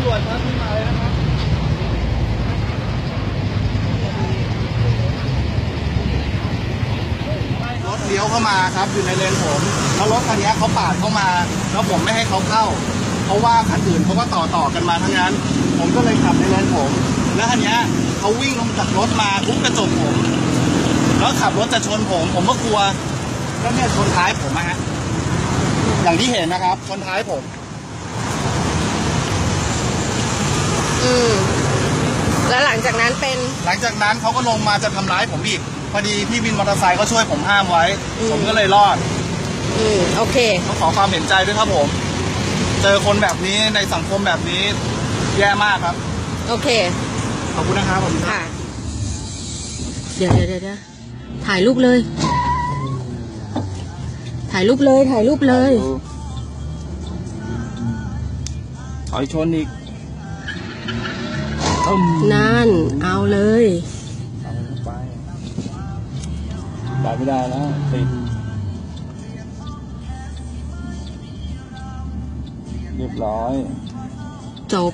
ำรวจครับที่มาเลยนะครับถเลี้ยวเข้ามาครับอยู่ในเลนผมแล้วรถคันนี้เขาปาดเข้ามา แล้วผมไม่ให้เขาเข้า เพราะว่าคันอื่นเขาก็ต่อต่อกันมาทั้งนั้น ผมก็เลยขับในเลนผม แล้วคันนี้เขาวิ่งลงจากรถมาทุบกระจกผม แล้วขับรถจะชนผม ผมก็กลัวก็เนี่ยชนท้ายผมนะฮะอย่างที่เห็นนะครับชนท้ายผม แล้วหลังจากนั้นเป็น หลังจากนั้นเขาก็ลงมาจะทำร้ายผมอีก พอดีพี่วินมอเตอร์ไซค์เขาช่วยผมห้ามไว้ อืม ผมก็เลยรอดอืมโอเค ต้องขอความเห็นใจด้วยครับผม เจอคนแบบนี้ในสังคมแบบนี้ แย่มากครับ โอเค ขอบคุณนะครับผม ค่ะ เดี๋ยวเดี๋ยวเดี๋ยวเดี๋ยวถ่ายรูปเลย ถ่ายรูปเลย ถ่ายรูปเลย ถอยชนอีกอืม นั่น เอาเลยเอาไปได้ไม่ได้แล้วติดเรียบร้อย จบ